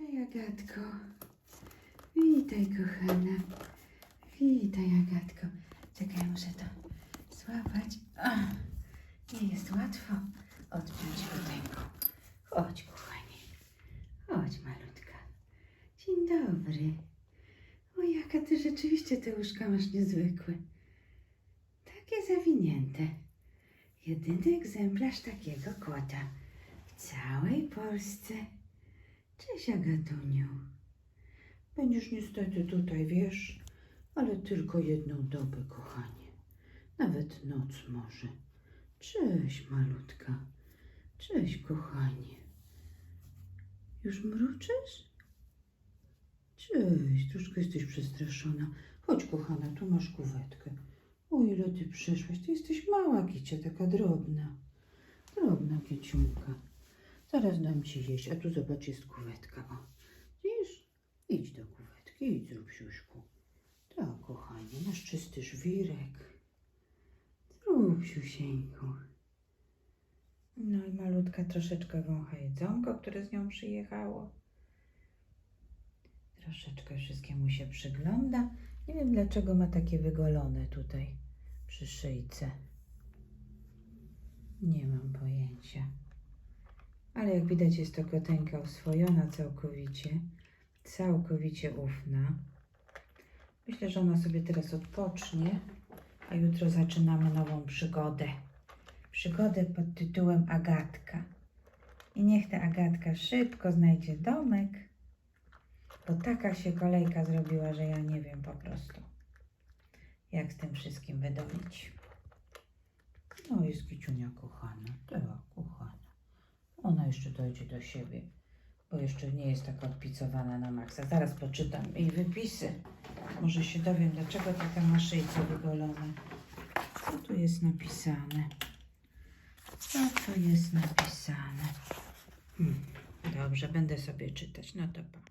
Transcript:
Witaj, Agatko. Witaj, kochana. Witaj, Agatko. Czekaj, muszę to złapać. Nie jest łatwo odpiąć ręką. Chodź, kochanie. Chodź, malutka. Dzień dobry. O, jaka ty rzeczywiście te łóżka masz niezwykłe. Takie zawinięte. Jedyny egzemplarz takiego kota w całej Polsce. Cześć, Agatuniu. Będziesz niestety tutaj, wiesz, ale tylko jedną dobę, kochanie. Nawet noc może. Cześć, malutka. Cześć, kochanie. Już mruczysz? Cześć, troszkę jesteś przestraszona. Chodź, kochana, tu masz kuwetkę. O ile ty przyszłaś, ty jesteś mała, kicia, taka drobna. Drobna kieciunka. Zaraz dam ci jeść, a tu zobacz, jest kuwetka. O, widzisz? Idź do kuwetki, idź zrób siuśku. Tak, kochanie, masz czysty żwirek. Zrób siusieńku. No i malutka troszeczkę wącha jedzonko, które z nią przyjechało. Troszeczkę wszystkiemu się przygląda. Nie wiem dlaczego ma takie wygolone tutaj przy szyjce. Nie mam pojęcia. Ale jak widać jest to koteńka oswojona całkowicie. Całkowicie ufna. Myślę, że ona sobie teraz odpocznie, a jutro zaczynamy nową przygodę. Przygodę pod tytułem Agatka. I niech ta Agatka szybko znajdzie domek, bo taka się kolejka zrobiła, że ja nie wiem po prostu, jak z tym wszystkim wydolić. No jest Kiciunia kochana, tak, jeszcze dojdzie do siebie, bo jeszcze nie jest taka odpicowana na maksa. Zaraz poczytam jej wypisy. Może się dowiem, dlaczego taka ma szyjce wygolone. Co tu jest napisane? Co tu jest napisane? Hmm, dobrze, będę sobie czytać. No to pa.